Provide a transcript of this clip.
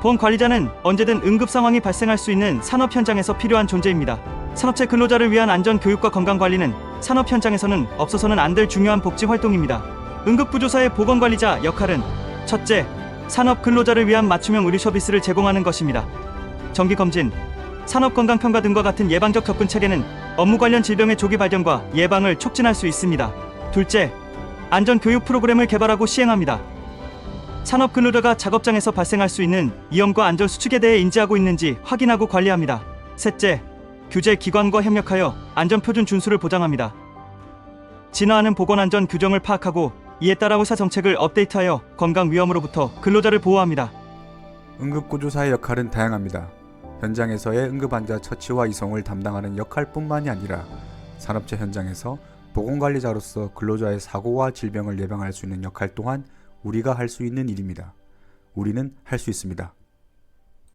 보건관리자는 언제든 응급 상황이 발생할 수 있는 산업 현장에서 필요한 존재입니다. 산업체 근로자를 위한 안전 교육과 건강 관리는 산업 현장에서는 없어서는 안 될 중요한 복지 활동입니다. 응급구조사의 보건 관리자 역할은 첫째, 산업 근로자를 위한 맞춤형 의료 서비스를 제공하는 것입니다. 정기 검진, 산업 건강 평가 등과 같은 예방적 접근 체계는 업무 관련 질병의 조기 발견과 예방을 촉진할 수 있습니다. 둘째, 안전 교육 프로그램을 개발하고 시행합니다. 산업 근로자가 작업장에서 발생할 수 있는 위험과 안전 수칙에 대해 인지하고 있는지 확인하고 관리합니다. 셋째, 규제 기관과 협력하여 안전 표준 준수를 보장합니다. 진화하는 보건 안전 규정을 파악하고 이에 따라 의사 정책을 업데이트하여 건강 위험으로부터 근로자를 보호합니다. 응급구조사의 역할은 다양합니다. 현장에서의 응급환자 처치와 이송을 담당하는 역할뿐만이 아니라 산업체 현장에서 보건관리자로서 근로자의 사고와 질병을 예방할 수 있는 역할 또한 우리가 할 수 있는 일입니다. 우리는 할 수 있습니다.